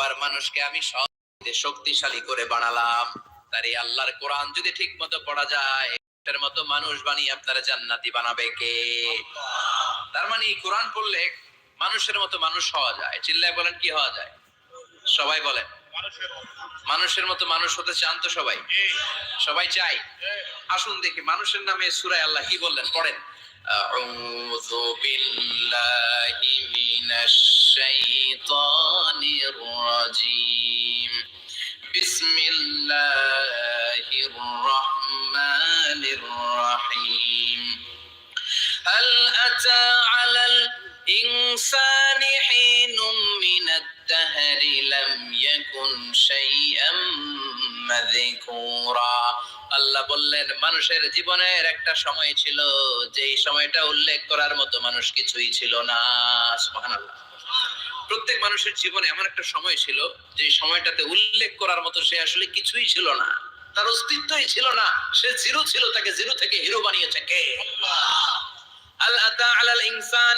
আবার মানুষকে আমি শক্তিশালী করে বানালাম। তার এই আল্লাহর কোরআন যদি ঠিক মতো পড়া যায়, এটার মতো মানুষ বানিয়ে আপনারা জান্নাতি বানাবে কে? তার মানে এই কোরআন পড়লে মানুষের মতো মানুষ হওয়া যায়। চিল্লায় বলেন কি হওয়া যায়? সবাই বলেন। মানুষের মতো মানুষ হতে চান তো সবাই। সবাই চাই আসুন দেখি, মানুষের নামে সুরায় আল্লাহ কি বললেন? পড়েন। أعوذ بالله من الشيطان الرجيم. بسم الله الرحمن الرحيم. هل أتى على الإنسان حين من الدهر لم يكن شيئا مذكورا আল্লাহ বললেন মানুষের জীবনের একটা সময় ছিল যেই সময়টা উল্লেখ করার মতো মানুষ কিছুই ছিল না সুবহানাল্লাহ প্রত্যেক মানুষের জীবনে এমন একটা সময় ছিল যে সময়টাতে উল্লেখ করার মতো সে আসলে কিছুই ছিল না তার অস্তিত্বই ছিল না সে জিরো ছিল তাকে জিরো থেকে হিরো বানিয়েছে কে আল আতা আলাল ইনসান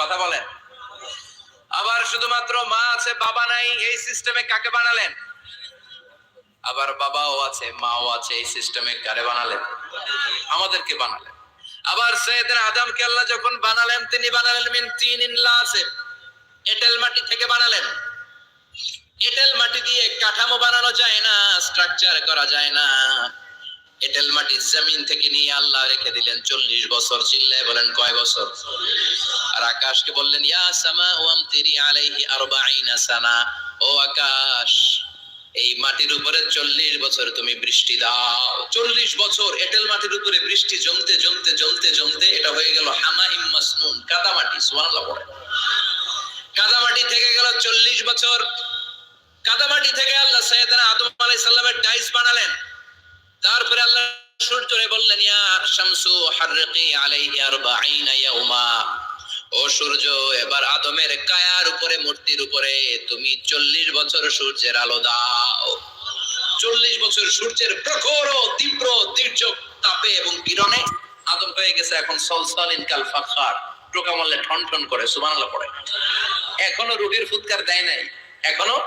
কথা বলেন। আবার শুধুমাত্র মা আছে, বাবা নাই, এই সিস্টেমে কাকে বানালেন? আবার বাবাও আছে, মাও আছে, এই সিস্টেমে কারে বানালেন? আমাদেরকে বানালেন। আবার সৈয়দনা আদমকে আল্লাহ যখন বানালেন, তিনি বানালেন মিন তিন ইনলা আছে। এটেল মাটি থেকে বানালেন। এটেল মাটি দিয়ে কাঠামো বানানো যায় না স্ট্রাকচার করা যায় না। এটেল মাটি জমিন থেকে নিয়ে আল্লাহ রেখে দিলেন চল্লিশ বছর, চিল্লায় বলেন কয় বছর? আর আকাশকে বললেন, ইয়া সামা ওয়াম তিরি আলাইহি আরবাইনা সানা। ও আকাশ, এই মাটির উপরে চল্লিশ বছর তুমি বৃষ্টি দাও। চল্লিশ বছর এটেল মাটির উপরে বৃষ্টি জমতে জমতে জমতে জমতে এটা হয়ে গেল হামা ইম্মাসনুন কাদা মাটি, সুবহানাল্লাহ পড়ে কাদা মাটি থেকে গেল চল্লিশ বছর। কাদা মাটি থেকে আল্লাহ সৈয়দনা আদম আলাইহিস সালামের টাইস বানালেন। তারপরে আল্লাহ সূর্যরে বললেন, ইয়া শামসু হারকি আলাইহি আরবাঈনা ইয়াউমা। ও সূর্য, এবার আদমের কায়ার উপরে, মূর্তির উপরে, তুমি চল্লিশ বছর সূর্যের আলো দাও। চল্লিশ বছর সূর্যের প্রখর, তীব্র তীর্য তাপে এবং কিরণে আদম হয়ে গেছে এখন সলসলিন কাল ফাখার। টোকা মারলে ঠন ঠন করে, সুবহানাল্লাহ পড়ে। এখনও রুগীর ফুৎকার দেয় নাই। এখনও?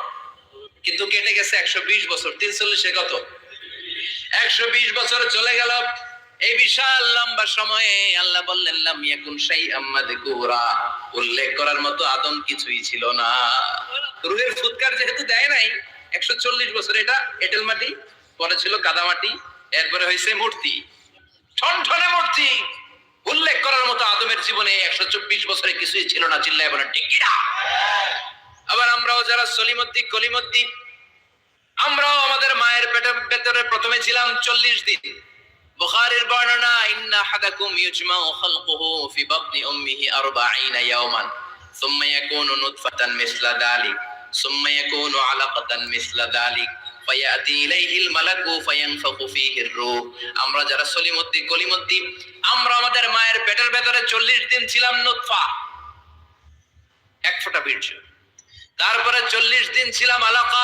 কিন্তু কেটে গেছে একশো বিশ বছর। তিন চল্লিশে কত? একশো বিশ বছর চলে গেল। এই বিশাল লম্বা সময়ে আল্লাহ বললেন, লাম ইয়াকুন শাইআম মাযকুরা। উল্লেখ করার মতো আদম কিছুই ছিল না। রুহের ফুৎকার যেহেতু দেয় নাই, একশো চল্লিশ বছর এটা এঁটেল মাটি, পরে ছিল কাদা মাটি, এরপরে হয়েছে মূর্তি। ঠনঠনে মূর্তি। উল্লেখ করার মতো আদমের জীবনে একশো চব্বিশ বছরে কিছুই ছিল না, চিল্লায় বলেন, ঠিক আবার আমরাও যারা সলিমদ্দি কলিমদ্দি আমরাও আমাদের মায়ের পেটের ভেতরে প্রথমে ছিলাম চল্লিশ দিন। বুখারীর বর্ণনা, ইন্না হাদাকুম খালকুহু ফি উম্মিহি 40 ইয়াওমান, সুম্মা ইয়াকুনু নুতফাতান মিসলা যালিক সুম্মা ইয়াকুনু আলাকাতান মিসলা যালিক ফায়াতি ইলাইহিল মালাকু ফীহির রূহ। আমরা যারা আমরা আমাদের মায়ের পেটের ভেতরে 40 দিন ছিলাম নুতফা। এক ফোঁটা বীর্য। তারপরে 40 দিন ছিলাম আলাকা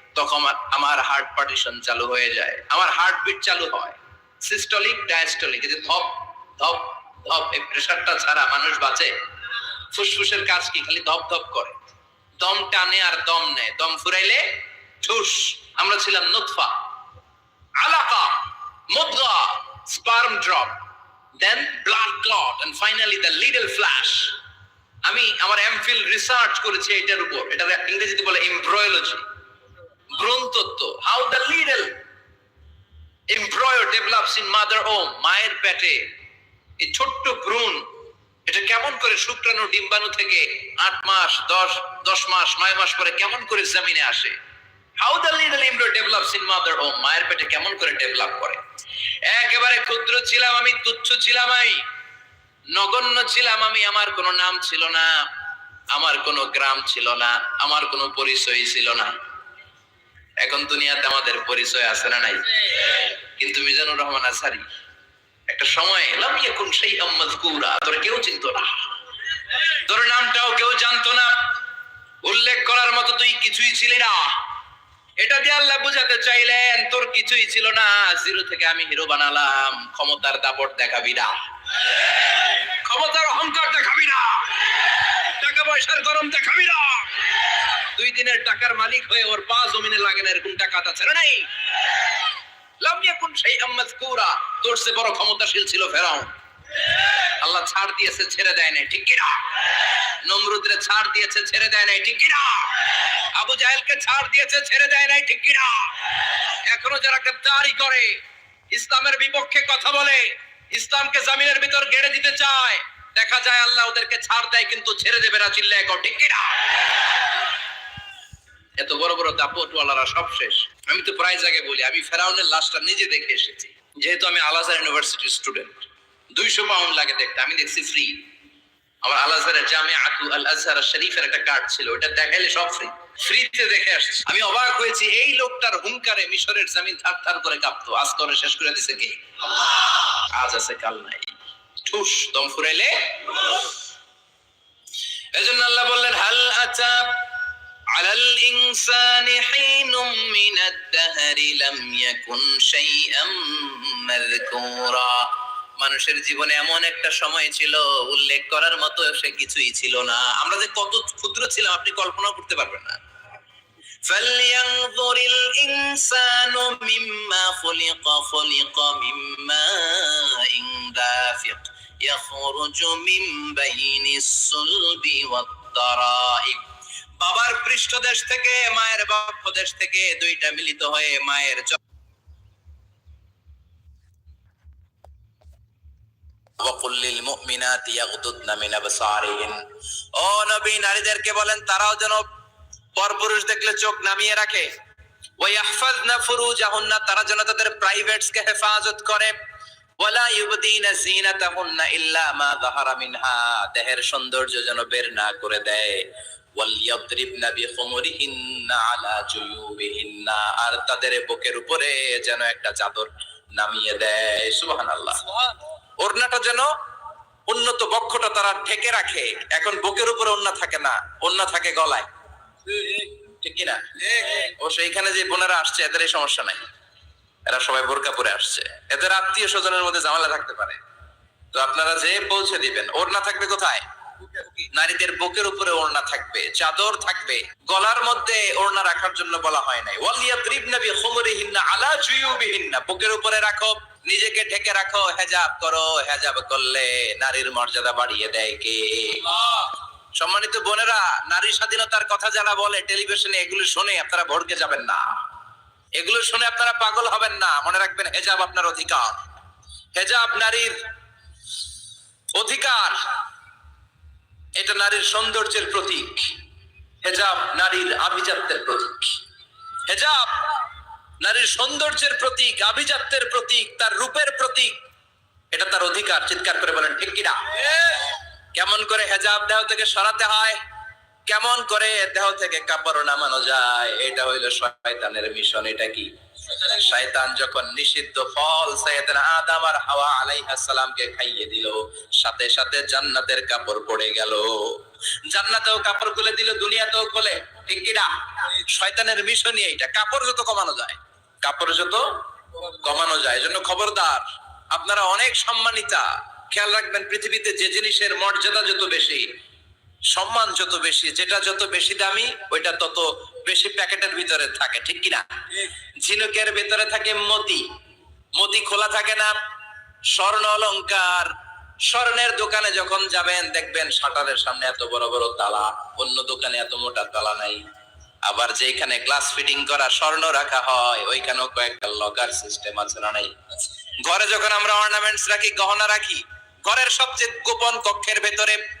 তখন আমার- হার্ট পার্টিশন চালু হয়ে যায়। আমার হার্টবিট চালু হয়। সিস্টলিক ডায়াস্টলিক যে ধপ ধপ ধপ, এই প্রেশারটা ছাড়া মানুষ বাঁচে। ফুসফুসের কাজ কি? খালি ধপ ধপ করে। দম টানে আর দম নেয়। দম ফুরাইলে ঠুস আমরা ছিলাম নুতফা। আলাকা মুদগা sperm drop then blood clot and finally the little flesh আমি আমার এমফিল রিসার্চ করেছি এটার উপর। এটা ইংরেজিতে বলে embryology ভ্রূণতত্ত্ব how the little embryo develops in mother home মায়ের পেটে। এই ছোট্ট ভ্রূণ, এটা কেমন করে শুক্রাণু, ডিম্বাণু থেকে আট মাস, দশ দশ মাস, নয় মাস পরে কেমন করে জমিনে আসে? How the little embryo develops in mother home মায়ের পেটে কেমন করে ডেভেলপ করে? একেবারে ক্ষুদ্র ছিলাম আমি, তুচ্ছ ছিলাম আমি, নগণ্য ছিলাম আমি, আমার কোনো নাম ছিল না, আমার কোনো গ্রাম ছিল না, আমার কোনো পরিচয় ছিল না। এখন দুনিয়াতে আমাদের পরিচয় আছে না নাই? কিন্তু মিজানুর রহমান আসারি একটা সময় লাম ইয়াকুন শাইআম মাযকুরা, তোর কেউ চিনতো না। তোর নামটাও কেউ জানতো না। উল্লেখ করার মতো তুই কিছুই ছিলি না। এটা দিয়ে আল্লাহ বুঝাতে চাইলেন, তোর কিছুই ছিল না। জিরো থেকে আমি হিরো বানালাম, ক্ষমতার দাপট দেখাবি না। ক্ষমতার অহংকার দেখাবি না। টাকা পয়সার গরম দেখাবি না। দুই দিনের টাকার মালিক হয়ে ওর পা জমিনে লাগে না, এরকম টাকা তা ছেড়ে নাই? মাযকুরা। তোর চেয়ে বড় ক্ষমতাশীল ছিল ফেরাউন। আল্লাহ ছাড় দিয়েছে, ছেড়ে দেয় নাই, ঠিক কিনা? নমরুদরে ছাড় দিয়েছে, ছেড়ে দেয় নাই, ঠিক কিনা? আবু জাহেলকে ছাড় দিয়েছে, ছেড়ে দেয় নাই, ঠিক কিনা? এখনও যারা গদ্দারি করে, ইসলামের বিপক্ষে কথা বলে, ইসলামকে জামিনের ভিতর গেড়ে দিতে চায়, দেখা যায় আল্লাহ ওদেরকে ছাড় দেয়, কিন্তু ছেড়ে দেবে না, চিল্লায় ঠিক কিনা? এত বড় বড় দাপটওয়ালারা সব শেষ। আমি তো প্রায় জায়গায় বলি, আমি ফেরাউনের লাশটা নিজে দেখে এসেছি। যেহেতু আমি আলাজার ইউনিভার্সিটির স্টুডেন্ট দুইশো পাউন্ড লাগে দেখতে। আমি দেখছি ফ্রি আমার আল আজহারের জামে আতু আল আজহার শরীফের একটা কার্ড ছিল, ওটা দেখাইলে সব ফ্রি ফ্রিতে দেখে আসছি। আমি অবাক হয়েছি, এই লোকটার হুঙ্কারে মিশরের জমিন থার থার করে কাঁপতো। আজ করে শেষ করে দিছে কে? আজ আছে কাল নাই। ঠুস, দম ফুরাইলে। এজন্য আল্লাহ বললেন, হাল আতা على الإنسان حين من الدهر لم يكن شيئا مذكورا মানুষের জীবনে এমন একটা সময় ছিল উল্লেখ করার মতো সে কিছুই ছিল না আমরা যে কত ক্ষুদ্র ছিলাম আপনি কল্পনা করতে পারবেন না فلينظر الإنسان مما خلق خلق من ماء دافق يخرج من بين الصلب والترائب বাবার পৃষ্ঠদেশ থেকে, মায়ের বক্ষদেশ থেকে দুইটা মিলিত হয়ে মায়ের ও নবী, নারীদেরকে বলেন, তারাও যেন পরপুরুষ দেখলে চোখ নামিয়ে রাখে। তারা যেন তাদের প্রাইভেটস কে হেফাজত করে। দেহের সৌন্দর্য যেন বের না করে দেয়। আর তাদের বুকের উপরে যেন একটা চাদর নামিয়ে দেয়। ওড়নাটা যেন উন্নত বক্ষটা তারা ঢেকে রাখে। এখন বুকের উপরে থাকে না ওড়না থাকে গলায়। ঠিক কিনা? ও সেইখানে যে বোনেরা আসছে এদের এই সমস্যা নাই। এরা সবাই বোরকা পরে আসছে। এদের আত্মীয় স্বজনের মধ্যে ঝামেলা থাকতে পারে। তো আপনারা যে পৌঁছে দিবেন ওর না থাকবে কোথায়? নারীদের বুকের উপরে ওড়না থাকবে চাদর থাকবে। গলার মধ্যে ওড়না রাখার জন্য বলা হয় নাই। আলা বুকের উপরে রাখো নিজেকে ঢেকে রাখো হেজাব করো হেজাব করলে নারীর মর্যাদা বাড়িয়ে দেয় কে? সম্মানিত বোনেরা নারী স্বাধীনতার কথা যারা বলে টেলিভিশনে এগুলো শুনে আপনারা ভড়কে যাবেন না। এগুলো শুনে আপনারা পাগল হবেন না। মনে রাখবেন হেজাব আপনার অধিকার। হেজাব নারীর অধিকার। এটা নারীর সৌন্দর্যের প্রতীক। হেজাব নারীর আভিজাত্যের প্রতীক। হেজাব নারীর সৌন্দর্যের প্রতীক আভিজাত্যের প্রতীক তার রূপের প্রতীক। এটা তার অধিকার চিৎকার করে বলেন ঠিক কিনা? কেমন করে হেজাব দেহ থেকে সরাতে হয়? কেমন করে দেহ থেকে কাপড় নামানো যায়? এটা হইল শয়তানের মিশন, এটা কি? শয়তান যখন নিষিদ্ধ ফল সাইয়েদনা আদম আর হাওয়া আলাইহিস সালামকে খাইয়ে দিল, সাথে সাথে জান্নাতের কাপড় পড়ে গেল। জান্নাতেও কাপড় খুলে দিল, দুনিয়াতেও খুলে। ঠিক কি না? শয়তানের মিশনই এইটা কাপড় যত কমানো যায়, কাপড় যত কমানো যায়। এজন্য খবরদার, আপনারা অনেক সম্মানিতা। খেয়াল রাখবেন, পৃথিবীতে যে জিনিসের মর্যাদা যত বেশি সম্মান যত বেশি, যেটা যত বেশি দামি, ওইটা তত বেশি প্যাকেটের ভিতরে থাকে, ঠিক কিনা? ঝিনুকের ভিতরে থাকে মতি। মতি খোলা থাকে না, স্বর্ণ অলঙ্কার। স্বর্ণের দোকানে যখন যাবেন, দেখবেন শাটারের সামনে এত বড় বড় তালা, অন্য দোকানে এত মোটা তালা নাই। আবার যেখানে গ্লাস ফিটিং করা স্বর্ণ রাখা হয়, ওইখানেও কয়েকটা লকার সিস্টেম আছে না নাই? ঘরে যখন আমরা অর্নামেন্টস রাখি, গহনা রাখি, ঘরের সবচেয়ে গোপন কক্ষের ভেতরে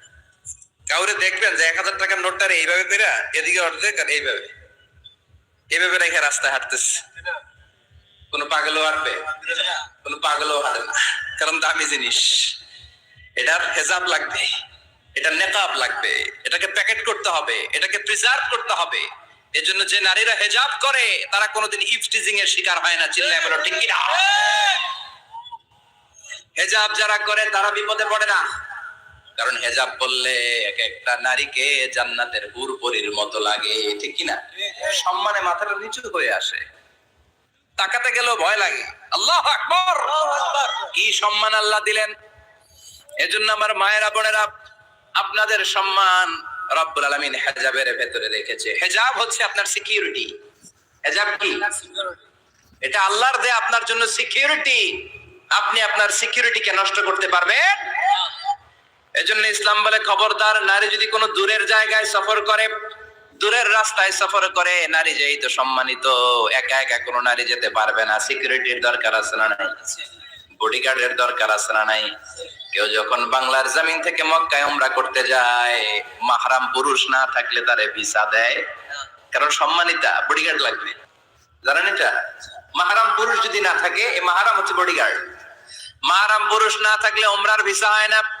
কাউরে দেখবেন যে এক হাজার টাকার নোটটারে এইভাবে করে এদিকে অর্ধেক আর এইভাবে। এইভাবে রেখে রাস্তায় হাঁটতেছে। কোনো পাগলও হাঁটবে, কোনো পাগলও হাঁটে না। কারণ দামি জিনিস। এটার হেজাব লাগবে, এটা নেকাব লাগবে, এটাকে প্যাকেট করতে হবে, এটাকে প্রিজার্ভ করতে হবে। এজন্য যে নারীরা হেজাব করে, তারা কোনোদিন ইফটিজিং এর শিকার হয় না, চিল্লায় বলো, ঠিক কিনা? হেজাব যারা করে, তারা বিপদে পড়ে না। কারণ হেজাব বললে এক একটা নারীকে জান্নাতের হুরপরির মতো লাগে ঠিক কিনা? সম্মানে মাথাটা নিচু হয়ে আসে। তাকাতে গেলেও ভয় লাগে। আল্লাহ আকবর! কি সম্মান আল্লাহ দিলেন? এজন্য আমার মায়েরা বোনেরা আপনাদের সম্মান রব্বুল আলামিন হেজাবের ভেতরে রেখেছে। হেজাব হচ্ছে আপনার সিকিউরিটি হেজাব কি? এটা আল্লাহর দেয়া আপনার জন্য সিকিউরিটি আপনি আপনার সিকিউরিটিকে নষ্ট করতে পারবেন। এজন্য ইসলাম বলে খবরদার, নারী যদি কোনো দূরের জায়গায় সফর করে, দূরের রাস্তায় সফর করে, নারী যেই তো সম্মানিত, একা একা কোনো নারী যেতে পারবে না। সিকিউরিটির দরকার আছে না নাই? বডিগার্ডের দরকার আছে না নাই? কেউ যখন বাংলার জমিন থেকে মক্কায় উমরা করতে যায়, মাহরাম পুরুষ না থাকলে তারে ভিসা দেয়। কারণ সম্মানিতা বডিগার্ড লাগবে। জানেন এটা? মাহারাম পুরুষ যদি না থাকে এই মাহারাম হচ্ছে বডিগার্ড মাহারাম পুরুষ না থাকলে ওমরার ভিসা হয় না।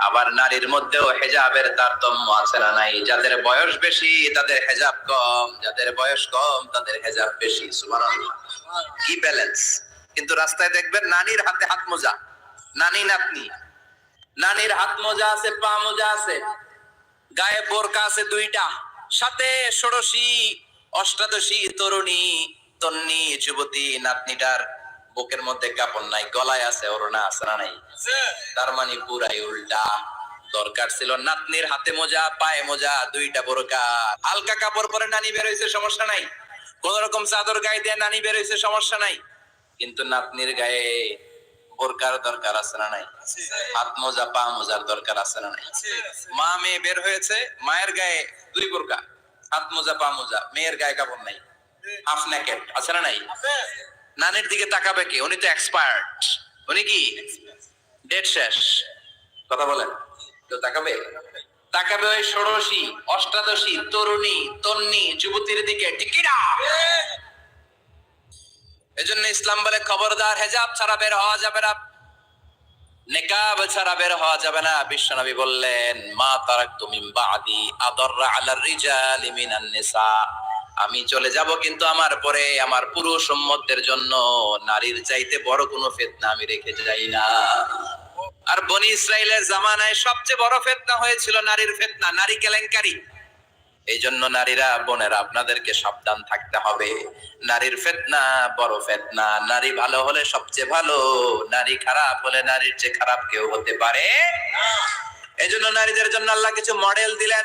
আবার নারীর মধ্যেও হেজাবের তারতম্য আছে না নাই? যাদের বয়স বেশি, তাদের হেজাব কম। যাদের বয়স কম, তাদের হেজাব বেশি। কি ব্যালেন্স কিন্তু রাস্তায় দেখবেন নানির হাতে হাত মোজা। নানি নাতনি। নানির হাত মোজা আছে, পা মোজা আছে। গায়ে বোরকা আছে দুইটা। সাথে ষোড়শী, অষ্টাদশী তরুণী, তন্নি, যুবতী, নাতনিটার বুকের মধ্যে কাপড় নাই গলায় আছে ওড়না আছে না নাই। তার মানে পুরাই উল্টা। দরকার ছিল নাতনির হাতে মোজা পায়ে মোজা দুইটা বোরকা। হালকা কাপড় পরে নানি বের হয়েছে সমস্যা নাই। কোন রকম চাদর গায়ে দিয়ে নানি বের হয়েছে সমস্যা নাই। কিন্তু নাতনির গায়ে বোরকার দরকার আছে না নাই? হাত মোজা পা মোজার দরকার আছে না নাই? মা মেয়ে বের হয়েছে মায়ের গায়ে দুই বোরকা। হাত মোজা পা মোজা মেয়ের গায়ে কাপড় নাই। হাফ নেকেট আছে না নাই? নানির দিকে তাকাবে কে? উনি তো এক্সপার্ট উনি কি? ডেট শেষ। কথা বলেন। তো তাকাবে? তাকাবে ওই ষোড়শী, অষ্টাদশী, তরুণী, তন্নি, যুবতীর দিকে। টিকিরা এজন্য ইসলাম বলে খবরদার, হেজাব ছাড়া বের হওয়া যাবে না। নেকাব ছাড়া বের হওয়া যাবে না। বিশ্বনবী বললেন, মা তারাক তুমি বাদি আদররা আলার রিজাল মিনান নিসা। আমি চলে যাব কিন্তু আমার পরে আমার পুরুষ উম্মতদের জন্য। নারীর চাইতে বড় কোনো ফেতনা আমি রেখে যাই না। আর বনি ইসরায়েলের জামানায় সবচেয়ে বড় ফেতনা হয়েছিল নারীর ফেতনা, নারী কেলেঙ্কারি। এই জন্য নারীরা, বোনেরা, আপনাদেরকে সাবধান থাকতে হবে। নারীর ফেতনা বড় ফেতনা। নারী ভালো হলে সবচেয়ে ভালো, নারী খারাপ হলে নারীর চেয়ে খারাপ কেউ হতে পারে? এই জন্য নারীদের জন্য আল্লাহ কিছু মডেল দিলেন।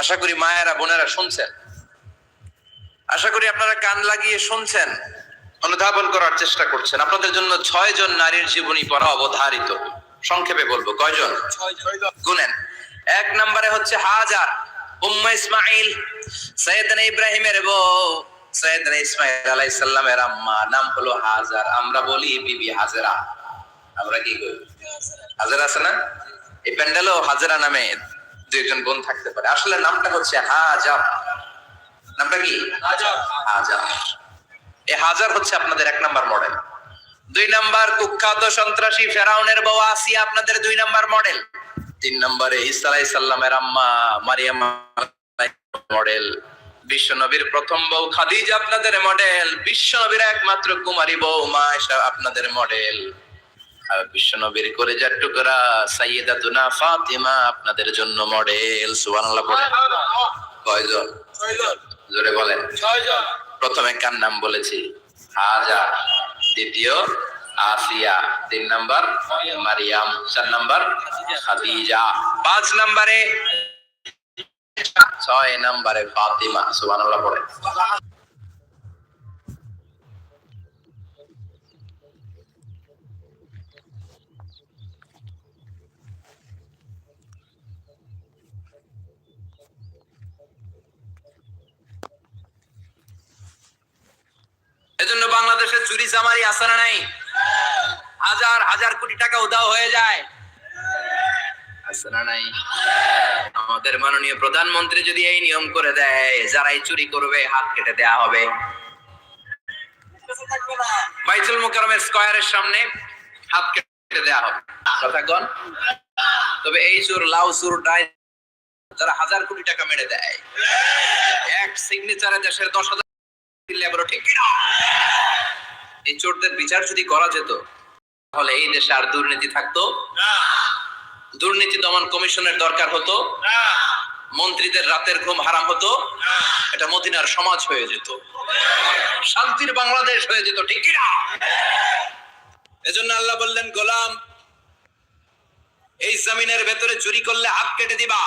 আশা করি মায়েরা, বোনেরা শুনছেন। আশা করি আপনারা কান লাগিয়ে শুনছেন, অনুধাবন করার চেষ্টা করছেন। আপনাদের জন্য ছয় জন নারীর জীবনী পড়া অবধারিত। সংক্ষেপে বলব, কয়জন? গুনেন। এক নম্বরে হচ্ছে হাজার, উম্মা ইসমাইল সৈয়দনা ইব্রাহিমের বউ। সৈয়দনা ইসমাইল আলাইহিস সালামের আম্মা, নাম হলো হাজার। আমরা বলি বিবি হাজরা। আমরা কি করি? হাজার আছে না? এই প্যান্ডেলও হাজারা নামে। দুইজন বোন থাকতে পারে। আসলে নামটা হচ্ছে হাজার। নামটা কি? হাজার। এই হাজার হচ্ছে আপনাদের এক নাম্বার মডেল। দুই নাম্বার কুখ্যাত সন্ত্রাসী ফেরাউনের বউ আসিয়া আপনাদের দুই নাম্বার মডেল। তিন নম্বরে ঈসা আলাইহিস সালামের আম্মা মারিয়াম মডেল। বিশ্ব নবীর প্রথম বউ খাদিজা আপনাদের মডেল। বিশ্ব নবীর একমাত্র কুমারী বউ মা আপনাদের মডেল। আর বিশ্ব নবীর করে যার টুকরা সাইয়েদাতুনা ফাতিমা আপনাদের জন্য মডেল সুবহানাল্লাহ পড়ে কয়জন জোরে বলেন। প্রথমে কার নাম বলেছি? হাজার দ্বিতীয় আসিয়া তিন নাম্বার মারিয়াম। চার নাম্বার খাদিজা। পাঁচ নাম্বারে ছয় নাম্বারে ফাতিমা সুবহানাল্লাহ পড়ে চুরি চামারি আসারা নাই? হাজার হাজার কোটি টাকা উদাও হয়ে যায়। আমাদের মাননীয় প্রধানমন্ত্রী যদি এই নিয়ম করে দেয় চুরি করবে, হাত কেটে দেয়া হবে। বাইতুল স্কয়ারের সামনে হাত কেটে দেয়া হবে। তবে এই চোর, লাউ চোর ডাই যারা হাজার কোটি টাকা মেরে দেয়, এক সিগনেচারে দেশের দশ হাজার ঠিক কিনা? এই চোরদের বিচার যদি করা যেত তাহলে এই দেশে আর দুর্নীতি থাকতো। দুর্নীতি দমন কমিশনের দরকার হতো। মন্ত্রীদের রাতের ঘুম হারাম হতো। এটা মদিনার সমাজ হয়ে যেত। শান্তির বাংলাদেশ হয়ে যেত ঠিক কিনা? এজন্য আল্লাহ বললেন গোলাম এই জমিনের ভেতরে চুরি করলে হাত কেটে দিবা।